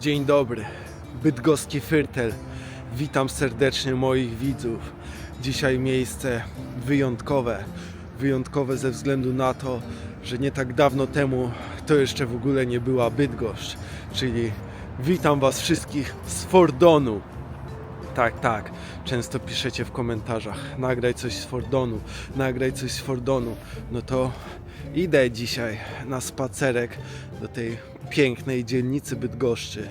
Dzień dobry, bydgoski Fyrtel. Witam serdecznie moich widzów. Dzisiaj miejsce wyjątkowe. Wyjątkowe ze względu na to, że nie tak dawno temu to jeszcze w ogóle nie była Bydgoszcz. Czyli witam Was wszystkich z Fordonu. Tak, tak. Często piszecie w komentarzach: nagraj coś z Fordonu, nagraj coś z Fordonu. No to idę dzisiaj na spacerek do tej pięknej dzielnicy Bydgoszczy.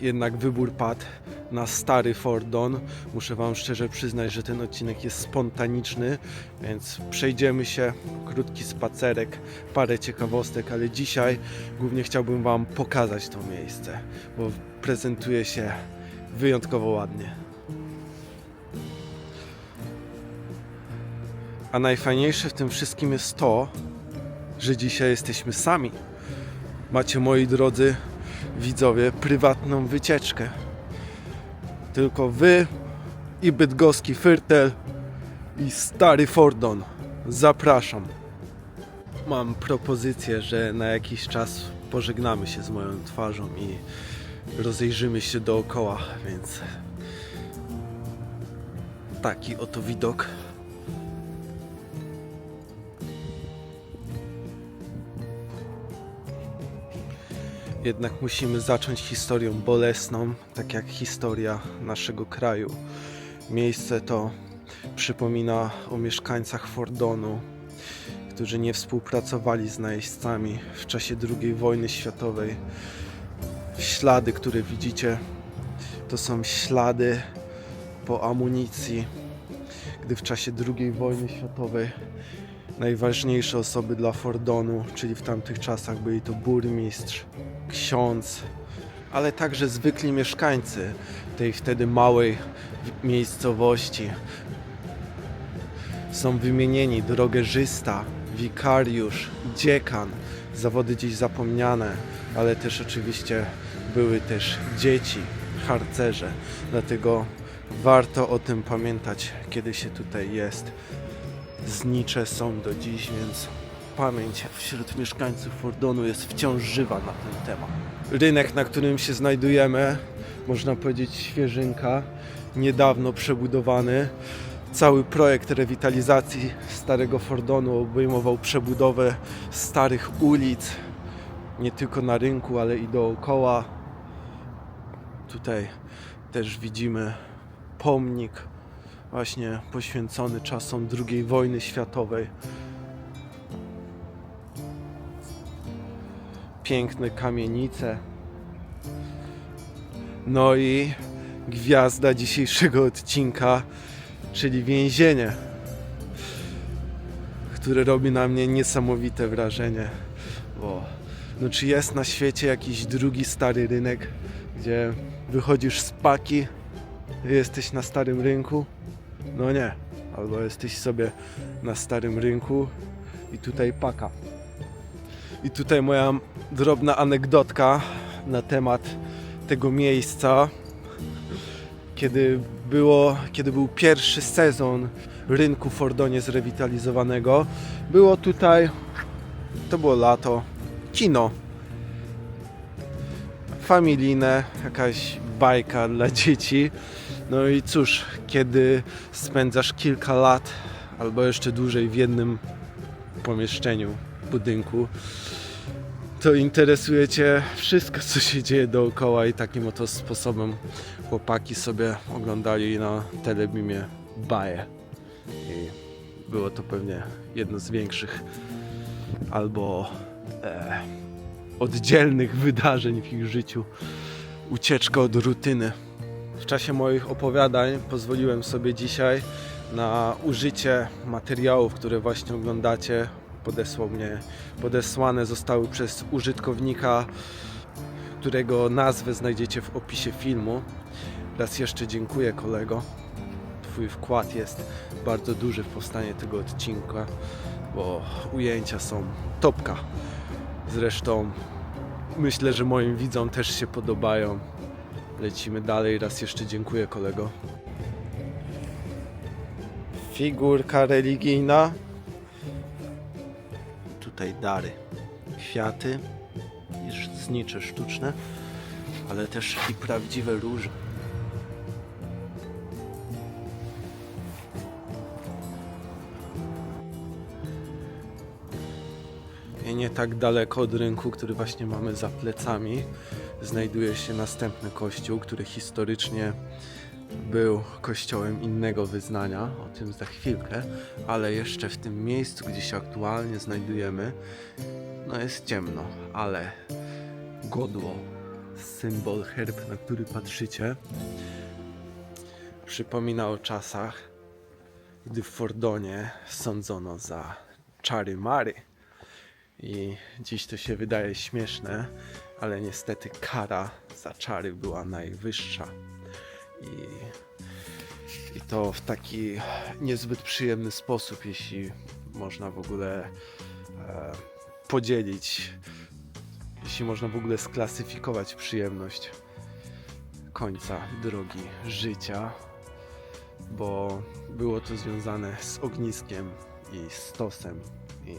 Jednak wybór padł na stary Fordon. Muszę Wam szczerze przyznać, że ten odcinek jest spontaniczny, więc przejdziemy się. Krótki spacerek, parę ciekawostek, ale dzisiaj głównie chciałbym Wam pokazać to miejsce, bo prezentuje się wyjątkowo ładnie. A najfajniejsze w tym wszystkim jest to, że dzisiaj jesteśmy sami. Macie, moi drodzy widzowie, prywatną wycieczkę. Tylko wy i bydgoski Fyrtel i stary Fordon. Zapraszam. Mam propozycję, że na jakiś czas pożegnamy się z moją twarzą i rozejrzymy się dookoła, więc taki oto widok. Jednak musimy zacząć historią bolesną, tak jak historia naszego kraju. Miejsce to przypomina o mieszkańcach Fordonu, którzy nie współpracowali z najeźdźcami w czasie II wojny światowej. Ślady, które widzicie, to są ślady po amunicji, gdy w czasie II wojny światowej najważniejsze osoby dla Fordonu, czyli w tamtych czasach byli to burmistrz, ksiądz, ale także zwykli mieszkańcy tej wtedy małej miejscowości. Są wymienieni drogerzysta, wikariusz, dziekan, zawody dziś zapomniane, ale też oczywiście były też dzieci, harcerze. Dlatego warto o tym pamiętać, kiedy się tutaj jest. Znicze są do dziś, więc pamięć wśród mieszkańców Fordonu jest wciąż żywa na ten temat. Rynek, na którym się znajdujemy, można powiedzieć świeżynka, niedawno przebudowany. Cały projekt rewitalizacji starego Fordonu obejmował przebudowę starych ulic, nie tylko na rynku, ale i dookoła. Tutaj też widzimy pomnik właśnie poświęcony czasom II wojny światowej. Piękne kamienice. No i gwiazda dzisiejszego odcinka, czyli więzienie, które robi na mnie niesamowite wrażenie. Bo no czy jest na świecie jakiś drugi stary rynek, gdzie wychodzisz z paki, jesteś na starym rynku? No nie. Albo jesteś sobie na starym rynku i tutaj paka. I tutaj moja drobna anegdotka na temat tego miejsca. Kiedy, było, kiedy był pierwszy sezon rynku w Fordonie zrewitalizowanego, było tutaj, to było lato, kino. Familijne, jakaś bajka dla dzieci. No i cóż, kiedy spędzasz kilka lat albo jeszcze dłużej w jednym pomieszczeniu, budynku, to interesuje Cię wszystko, co się dzieje dookoła i takim oto sposobem chłopaki sobie oglądali na telebimie baję. I było to pewnie jedno z większych albo e, oddzielnych wydarzeń w ich życiu. Ucieczka od rutyny. W czasie moich opowiadań pozwoliłem sobie dzisiaj na użycie materiałów, które właśnie oglądacie. Podesłał mnie, podesłane zostały przez użytkownika, którego nazwę znajdziecie w opisie filmu. Raz jeszcze dziękuję kolego. Twój wkład jest bardzo duży w powstanie tego odcinka, bo ujęcia są topka. Zresztą myślę, że moim widzom też się podobają. Lecimy dalej. Raz jeszcze dziękuję kolego. Figurka religijna. Tutaj dary. Kwiaty znicze sztuczne. ale też i prawdziwe róże. I nie tak daleko od rynku, który właśnie mamy za plecami, znajduje się następny kościół, który historycznie był kościołem innego wyznania, o tym za chwilkę, ale jeszcze w tym miejscu, gdzie się aktualnie znajdujemy, no jest ciemno, ale godło, symbol, herb, na który patrzycie, przypomina o czasach, gdy w Fordonie sądzono za czary mary. I dziś to się wydaje śmieszne, ale niestety kara za czary była najwyższa. I, I to w taki niezbyt przyjemny sposób, jeśli można w ogóle e, podzielić, jeśli można w ogóle sklasyfikować przyjemność końca drogi życia, bo było to związane z ogniskiem i stosem. I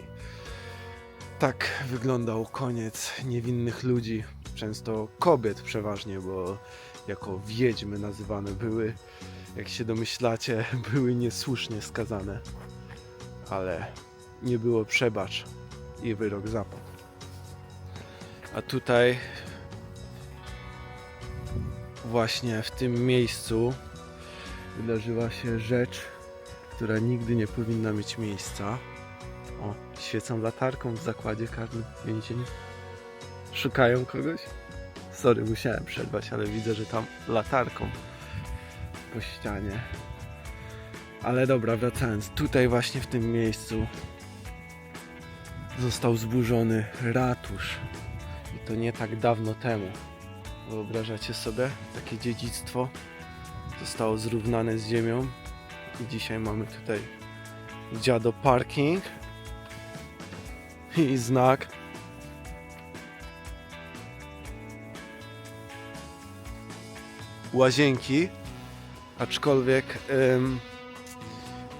tak wyglądał koniec niewinnych ludzi, często kobiet przeważnie, bo jako wiedźmy nazywane były, jak się domyślacie, były niesłusznie skazane. Ale nie było przebacz i wyrok zapadł. A tutaj właśnie w tym miejscu wydarzyła się rzecz, która nigdy nie powinna mieć miejsca. O, świecą latarką w zakładzie karnym więzień. Szukają kogoś? Sorry, musiałem przerwać, ale widzę, że tam latarką po ścianie. Ale dobra, wracając. Tutaj właśnie w tym miejscu został zburzony ratusz. I to nie tak dawno temu. Wyobrażacie sobie? Takie dziedzictwo zostało zrównane z ziemią. I dzisiaj mamy tutaj dziado parking i znak. Łazienki, aczkolwiek ym,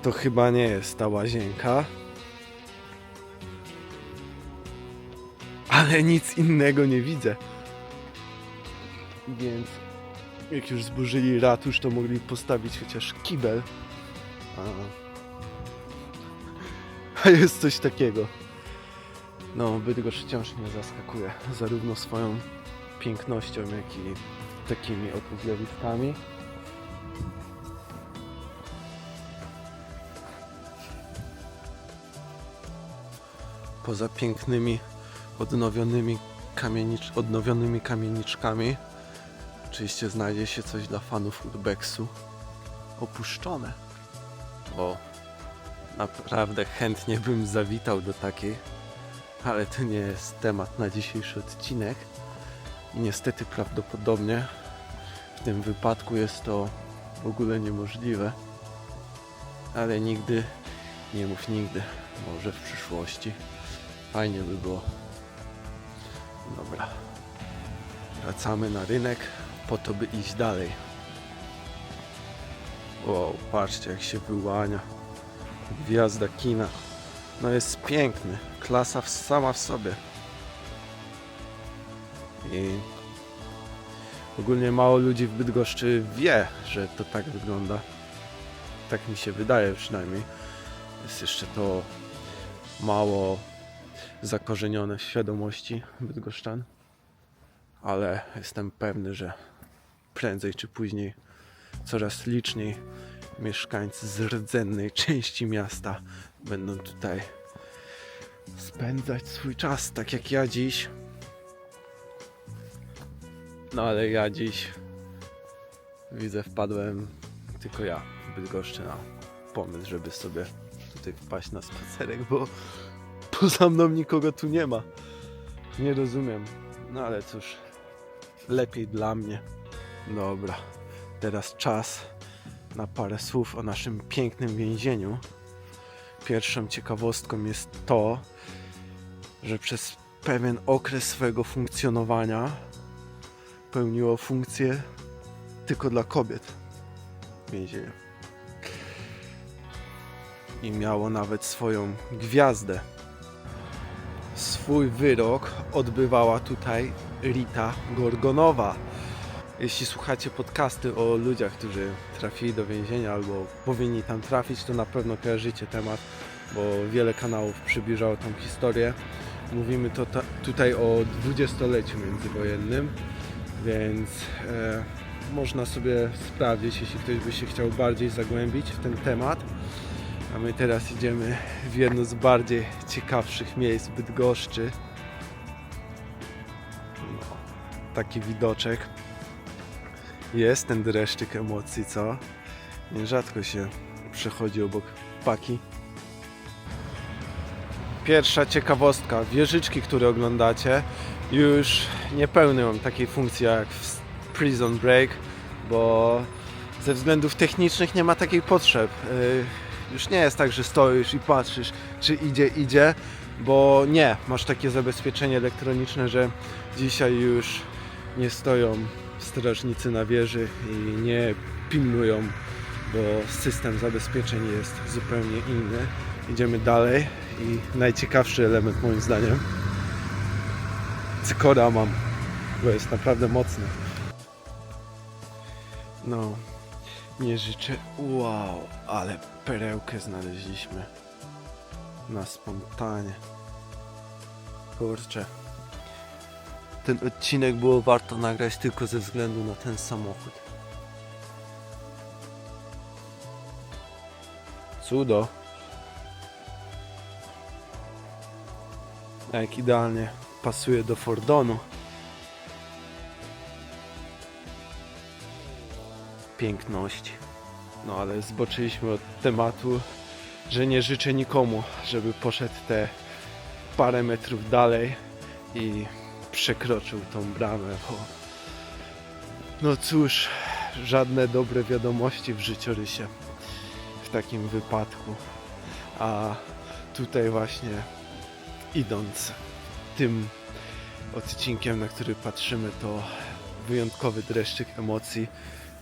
to chyba nie jest ta łazienka. Ale nic innego nie widzę. Więc jak już zburzyli ratusz, to mogli postawić chociaż kibel. A, a jest coś takiego. No, Bydgoszcz wciąż mnie zaskakuje, zarówno swoją pięknością, jak i takimi oto zjawiskami. Poza pięknymi, odnowionymi, kamienicz, odnowionymi kamieniczkami, oczywiście znajdzie się coś dla fanów urbexu. Opuszczone. Bo naprawdę chętnie bym zawitał do takiej ale to nie jest temat na dzisiejszy odcinek. I niestety prawdopodobnie w tym wypadku jest to w ogóle niemożliwe. Ale nigdy, nie mów nigdy, może w przyszłości. Fajnie by było. Dobra. Wracamy na rynek po to, by iść dalej. Wow, patrzcie jak się wyłania. Gwiazda kina. No jest piękny. Klasa sama w sobie. I ogólnie mało ludzi w Bydgoszczy wie, że to tak wygląda. Tak mi się wydaje przynajmniej. Jest jeszcze to mało zakorzenione w świadomości bydgoszczan. Ale jestem pewny, że prędzej czy później coraz liczniej mieszkańcy z rdzennej części miasta będą tutaj spędzać swój czas, tak jak ja dziś. No ale ja dziś widzę, wpadłem tylko ja w Bydgoszczy na pomysł, żeby sobie tutaj wpaść na spacerek, bo poza mną nikogo tu nie ma. Nie rozumiem. No ale cóż, lepiej dla mnie. Dobra, teraz czas na parę słów o naszym pięknym więzieniu. Pierwszą ciekawostką jest to, że przez pewien okres swojego funkcjonowania pełniło funkcję tylko dla kobiet więzienie. I miało nawet swoją gwiazdę. Swój wyrok odbywała tutaj Rita Gorgonowa, jeśli słuchacie podcasty o ludziach, którzy trafili do więzienia albo powinni tam trafić, to na pewno kojarzycie temat, bo wiele kanałów przybliżało tą historię. Mówimy to ta, tutaj o dwudziestoleciu międzywojennym, więc e, można sobie sprawdzić, jeśli ktoś by się chciał bardziej zagłębić w ten temat. A my teraz idziemy w jedno z bardziej ciekawszych miejsc Bydgoszczy. No, taki widoczek. Jest ten dreszczyk emocji, co? Nierzadko się przechodzi obok paki. Pierwsza ciekawostka. Wieżyczki, które oglądacie, już nie pełnią takiej funkcji jak w Prison Break, bo ze względów technicznych nie ma takiej potrzeb. Yy, Już nie jest tak, że stoisz i patrzysz, czy idzie, idzie, bo nie, masz takie zabezpieczenie elektroniczne, że dzisiaj już nie stoją strażnicy na wieży i nie pilnują, bo system zabezpieczeń jest zupełnie inny. Idziemy dalej i najciekawszy element moim zdaniem cykora mam, bo jest naprawdę mocny. No, nie życzę. Wow, ale perełkę znaleźliśmy. Na spontanie. Kurczę. Ten odcinek było warto nagrać tylko ze względu na ten samochód. Cudo. Jak idealnie pasuje do Fordonu. Piękność. No ale zboczyliśmy od tematu, że nie życzę nikomu, żeby poszedł te parę metrów dalej i przekroczył tą bramę, bo no cóż, żadne dobre wiadomości w życiorysie w takim wypadku. A tutaj właśnie idąc tym odcinkiem, na który patrzymy, to wyjątkowy dreszczyk emocji.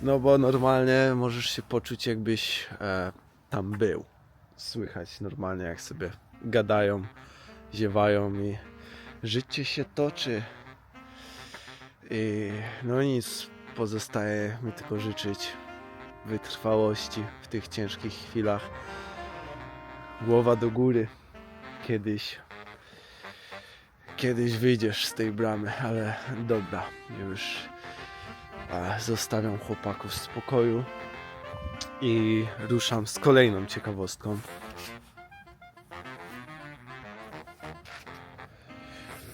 No bo normalnie możesz się poczuć, jakbyś e, tam był. Słychać normalnie, jak sobie gadają, ziewają i życie się toczy. I no nic, pozostaje mi tylko życzyć wytrwałości w tych ciężkich chwilach. Głowa do góry. Kiedyś kiedyś wyjdziesz z tej bramy, ale dobra, już zostawiam chłopaków w spokoju i ruszam z kolejną ciekawostką.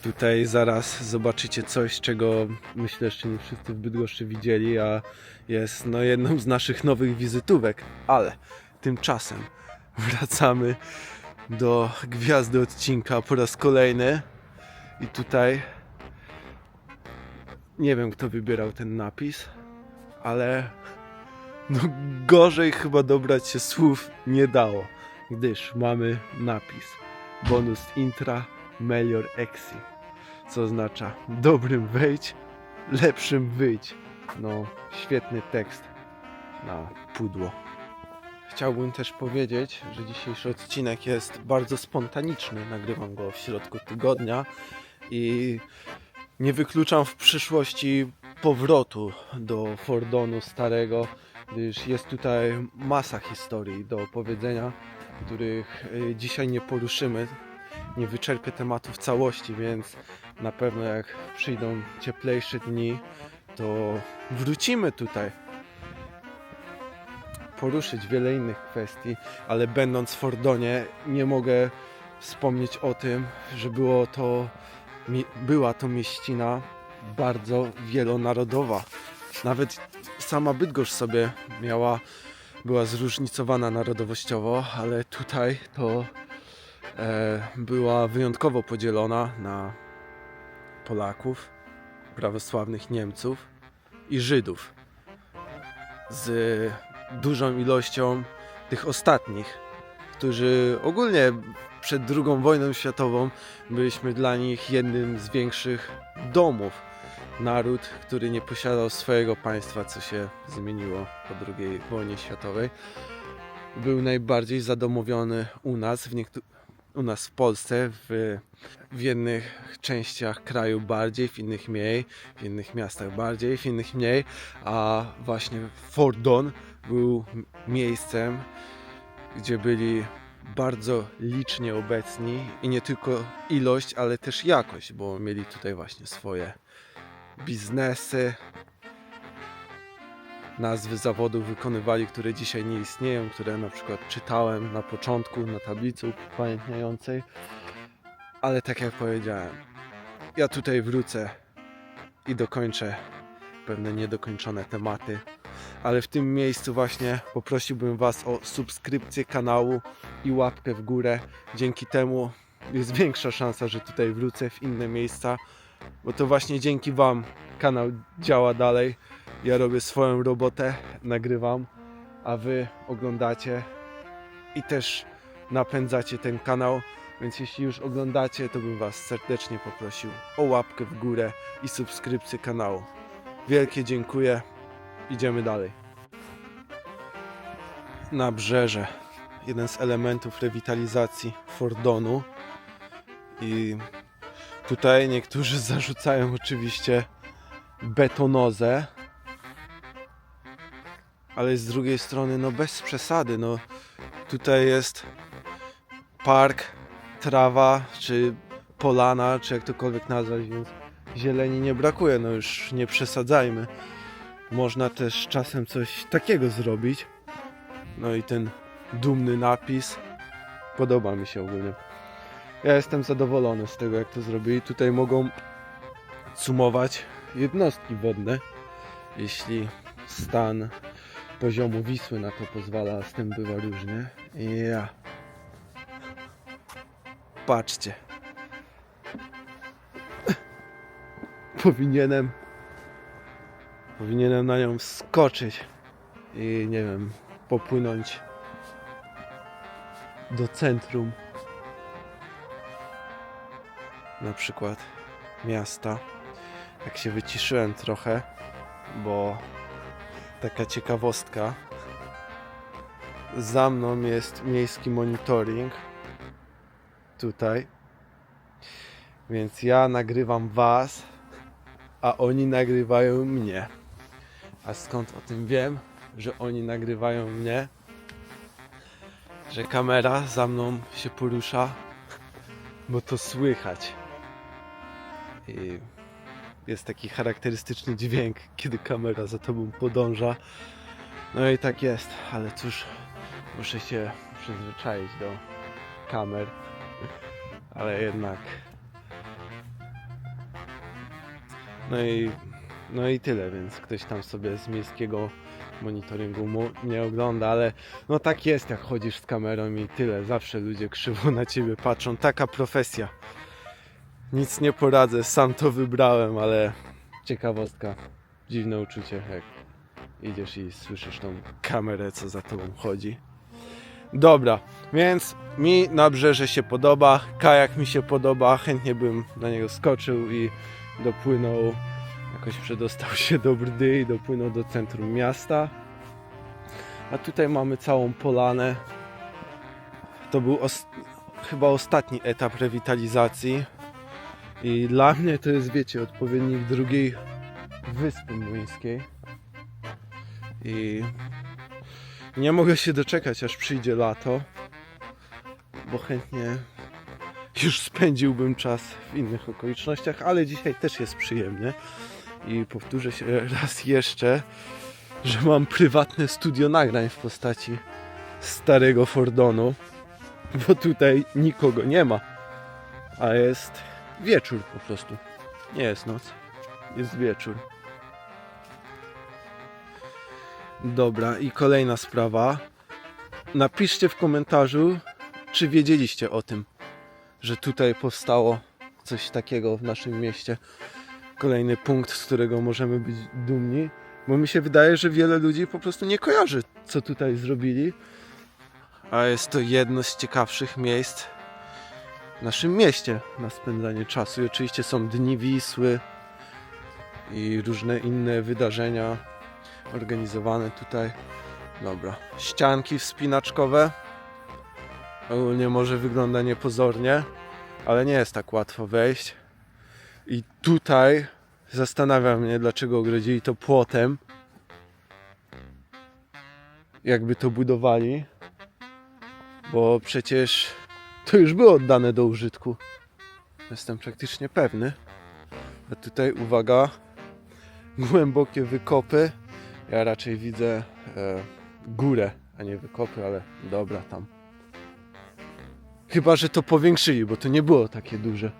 Tutaj zaraz zobaczycie coś, czego myślę, że nie wszyscy w Bydgoszczy widzieli, a jest no, jedną z naszych nowych wizytówek. Ale tymczasem wracamy do gwiazdy odcinka po raz kolejny. I tutaj nie wiem, kto wybierał ten napis, ale no gorzej chyba dobrać się słów nie dało, gdyż mamy napis bonus intra melior exi, co oznacza dobrym wejdź, lepszym wyjdź. No, świetny tekst na pudło. Chciałbym też powiedzieć, że dzisiejszy odcinek jest bardzo spontaniczny. Nagrywam go w środku tygodnia i nie wykluczam w przyszłości powrotu do Fordonu starego, gdyż jest tutaj masa historii do opowiedzenia, których y, dzisiaj nie poruszymy. Nie wyczerpię tematu w całości, więc na pewno jak przyjdą cieplejsze dni, to wrócimy tutaj poruszyć wiele innych kwestii, ale będąc w Fordonie nie mogę wspomnieć o tym, że było to, była to mieścina bardzo wielonarodowa. Nawet sama Bydgoszcz sobie miała, była zróżnicowana narodowościowo, ale tutaj to była wyjątkowo podzielona na Polaków, prawosławnych Niemców i Żydów. Z dużą ilością tych ostatnich, którzy ogólnie przed II wojną światową byliśmy dla nich jednym z większych domów. Naród, który nie posiadał swojego państwa, co się zmieniło po II wojnie światowej, był najbardziej zadomowiony u nas, w niektórych u nas w Polsce, w, w jednych częściach kraju bardziej, w innych mniej, w innych miastach bardziej, w innych mniej, a właśnie Fort Don był miejscem, gdzie byli bardzo licznie obecni i nie tylko ilość, ale też jakość, bo mieli tutaj właśnie swoje biznesy, nazwy zawodów wykonywali, które dzisiaj nie istnieją, które na przykład czytałem na początku na tablicy upamiętniającej. Ale tak jak powiedziałem, ja tutaj wrócę i dokończę pewne niedokończone tematy. Ale w tym miejscu właśnie poprosiłbym Was o subskrypcję kanału i łapkę w górę. Dzięki temu jest większa szansa, że tutaj wrócę w inne miejsca, bo to właśnie dzięki Wam kanał działa dalej. Ja robię swoją robotę, nagrywam, a Wy oglądacie i też napędzacie ten kanał. Więc jeśli już oglądacie, to bym Was serdecznie poprosił o łapkę w górę i subskrypcję kanału. Wielkie dziękuję. Idziemy dalej. Nabrzeże. Jeden z elementów rewitalizacji Fordonu. I tutaj niektórzy zarzucają oczywiście betonozę. Ale z drugiej strony, no bez przesady, no tutaj jest park, trawa, czy polana, czy jak tokolwiek nazwać, więc zieleni nie brakuje, no już nie przesadzajmy. Można też czasem coś takiego zrobić. No i ten dumny napis podoba mi się ogólnie. Ja jestem zadowolony z tego, jak to zrobili. Tutaj mogą sumować jednostki wodne, jeśli stan poziomu Wisły na to pozwala, z tym bywa różnie. Ja. Patrzcie. Powinienem powinienem na nią wskoczyć i nie wiem, popłynąć do centrum na przykład miasta. Jak się wyciszyłem trochę, bo taka ciekawostka. Za mną jest miejski monitoring. Tutaj. Więc ja nagrywam was, a oni nagrywają mnie. A skąd o tym wiem, że oni nagrywają mnie? Że kamera za mną się porusza, bo to słychać. I jest taki charakterystyczny dźwięk, kiedy kamera za tobą podąża. No i tak jest, ale cóż, muszę się przyzwyczaić do kamer, ale jednak. No i, no i tyle, więc ktoś tam sobie z miejskiego monitoringu nie ogląda, ale no tak jest, jak chodzisz z kamerą i tyle. Zawsze ludzie krzywo na ciebie patrzą. Taka profesja. Nic nie poradzę, sam to wybrałem, ale ciekawostka. Dziwne uczucie, jak idziesz i słyszysz tą kamerę, co za tobą chodzi. Dobra, więc mi nabrzeże się podoba, kajak mi się podoba, chętnie bym na niego skoczył i dopłynął, jakoś przedostał się do Brdy i dopłynął do centrum miasta. A tutaj mamy całą polanę. To był os- chyba ostatni etap rewitalizacji. I dla mnie to jest, wiecie, odpowiednik drugiej wyspy młyńskiej. I nie mogę się doczekać, aż przyjdzie lato, bo chętnie już spędziłbym czas w innych okolicznościach, ale dzisiaj też jest przyjemnie. I powtórzę się raz jeszcze, że mam prywatne studio nagrań w postaci starego Fordonu, bo tutaj nikogo nie ma, a jest wieczór po prostu. Nie jest noc, jest wieczór. Dobra, i kolejna sprawa. Napiszcie w komentarzu, czy wiedzieliście o tym, że tutaj powstało coś takiego w naszym mieście. Kolejny punkt, z którego możemy być dumni, bo mi się wydaje, że wiele ludzi po prostu nie kojarzy, co tutaj zrobili. A jest to jedno z ciekawszych miejsc naszym mieście na spędzanie czasu. I oczywiście są dni Wisły i różne inne wydarzenia organizowane tutaj. Dobra, ścianki wspinaczkowe. Ogólnie może wygląda niepozornie, ale nie jest tak łatwo wejść. I tutaj zastanawia mnie, dlaczego ogrodzili to płotem. Jakby to budowali. Bo przecież to już było oddane do użytku. Jestem praktycznie pewny. A tutaj uwaga, głębokie wykopy. Ja raczej widzę e, górę, a nie wykopy, ale dobra tam. Chyba, że to powiększyli, bo to nie było takie duże.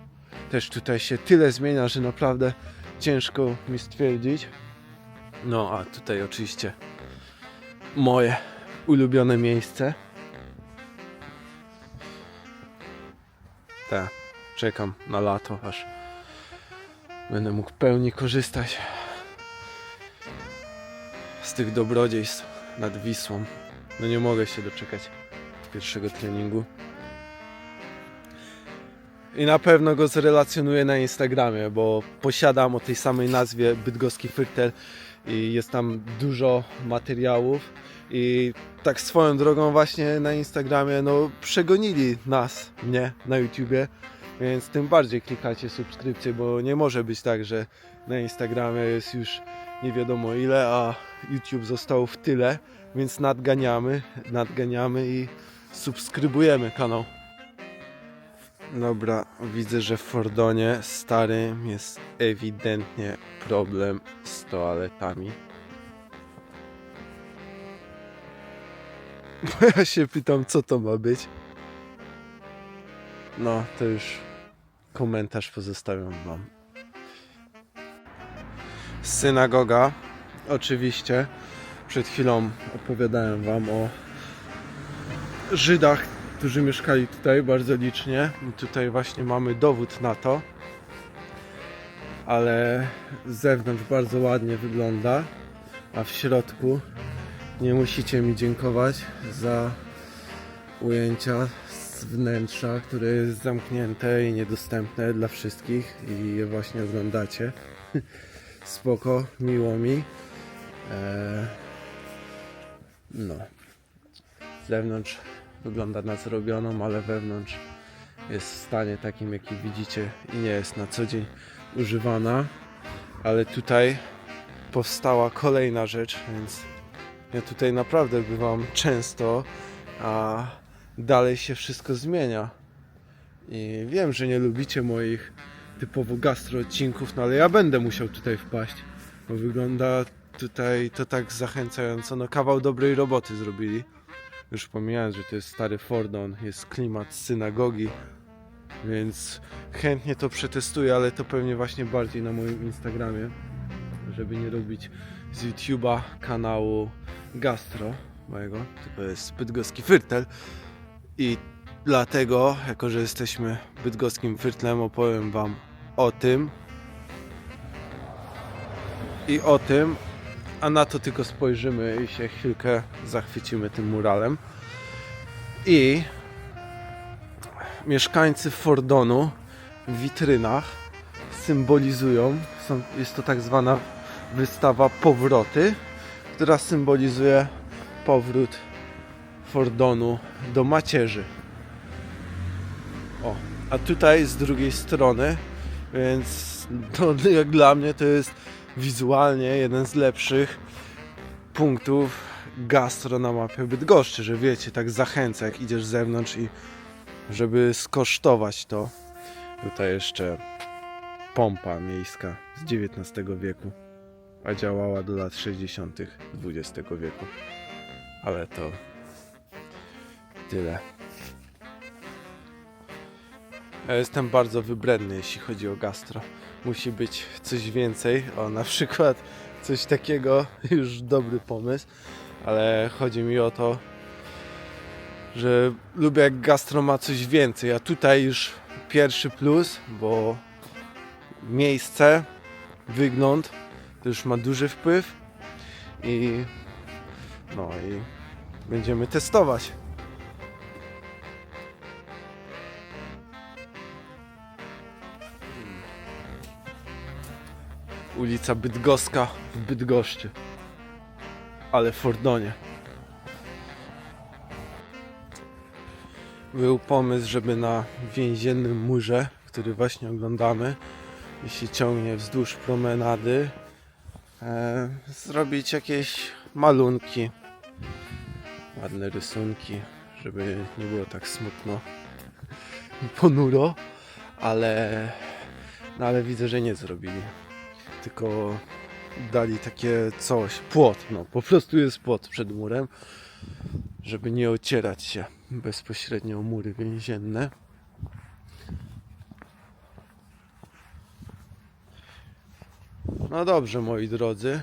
Też tutaj się tyle zmienia, że naprawdę ciężko mi stwierdzić. No, a tutaj oczywiście moje ulubione miejsce. Tak, czekam na lato, aż będę mógł pełni korzystać z tych dobrodziejstw nad Wisłą. No nie mogę się doczekać pierwszego treningu. I na pewno go zrelacjonuję na Instagramie, bo posiadam o tej samej nazwie Bydgoski Fyrtel i jest tam dużo materiałów i tak swoją drogą właśnie na Instagramie no przegonili nas, mnie na YouTubie, więc tym bardziej klikacie subskrypcję, bo nie może być tak, że na Instagramie jest już nie wiadomo ile, a YouTube został w tyle, więc nadganiamy, nadganiamy i subskrybujemy kanał. Dobra, widzę, że w Fordonie starym jest ewidentnie problem z toaletami. Bo ja się pytam, co to ma być. No, to już komentarz pozostawiam wam. Synagoga, oczywiście. Przed chwilą opowiadałem wam o Żydach, którzy mieszkali tutaj bardzo licznie. I tutaj właśnie mamy dowód na to. Ale z zewnątrz bardzo ładnie wygląda, a w środku nie musicie mi dziękować za ujęcia z wnętrza, które jest zamknięte i niedostępne dla wszystkich i je właśnie oglądacie. Spoko, miło mi. Eee, no. Z zewnątrz wygląda na zrobioną, ale wewnątrz jest w stanie takim, jaki widzicie i nie jest na co dzień używana. Ale tutaj powstała kolejna rzecz, więc ja tutaj naprawdę bywam często, a dalej się wszystko zmienia. I wiem, że nie lubicie moich typowo gastro odcinków, no ale ja będę musiał tutaj wpaść, bo wygląda tutaj to tak zachęcająco. No kawał dobrej roboty zrobili. Już pomijając, że to jest stary Fordon, jest klimat synagogi, więc chętnie to przetestuję, ale to pewnie właśnie bardziej na moim Instagramie, żeby nie robić z YouTube'a kanału gastro mojego, tylko jest bydgoski Fyrtel. I dlatego, jako że jesteśmy bydgoskim Fyrtlem, opowiem Wam o tym. I o tym, a na to tylko spojrzymy i się chwilkę zachwycimy tym muralem. I mieszkańcy Fordonu w witrynach symbolizują, są, jest to tak zwana wystawa powroty, która symbolizuje powrót Fordonu do macierzy. O, a tutaj z drugiej strony, więc to jak dla mnie to jest wizualnie jeden z lepszych punktów gastro na mapie Bydgoszczy, że wiecie, tak zachęca jak idziesz z zewnątrz i żeby skosztować to. Tutaj jeszcze pompa miejska z XIX wieku, a działała do lat 60. XX wieku. Ale to tyle. Ja jestem bardzo wybredny, jeśli chodzi o gastro. Musi być coś więcej. O, na przykład coś takiego, już dobry pomysł, ale chodzi mi o to, że lubię jak gastro ma coś więcej, a tutaj już pierwszy plus, bo miejsce, wygląd to już ma duży wpływ i no i będziemy testować. Ulica Bydgoska w Bydgoszczy. Ale w Fordonie. był pomysł, żeby na więziennym murze, który właśnie oglądamy i się ciągnie wzdłuż promenady, zrobić jakieś malunki, ładne rysunki, żeby nie było tak smutno i ponuro, ale, no ale widzę, że nie zrobili, tylko dali takie coś, płot, no po prostu jest płot przed murem, żeby nie ocierać się bezpośrednio o mury więzienne. No dobrze, moi drodzy.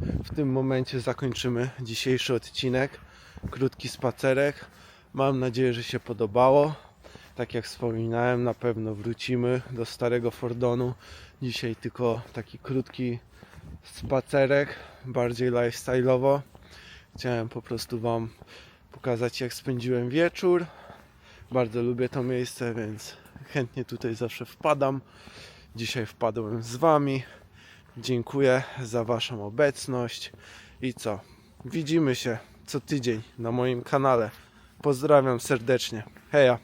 W tym momencie zakończymy dzisiejszy odcinek. Krótki spacerek. Mam nadzieję, że się podobało. Tak jak wspominałem, na pewno wrócimy do starego Fordonu. Dzisiaj tylko taki krótki spacerek, bardziej lifestyle'owo. Chciałem po prostu Wam pokazać, jak spędziłem wieczór. Bardzo lubię to miejsce, więc chętnie tutaj zawsze wpadam. Dzisiaj wpadłem z Wami. Dziękuję za Waszą obecność. I co? Widzimy się co tydzień na moim kanale. Pozdrawiam serdecznie. Heja!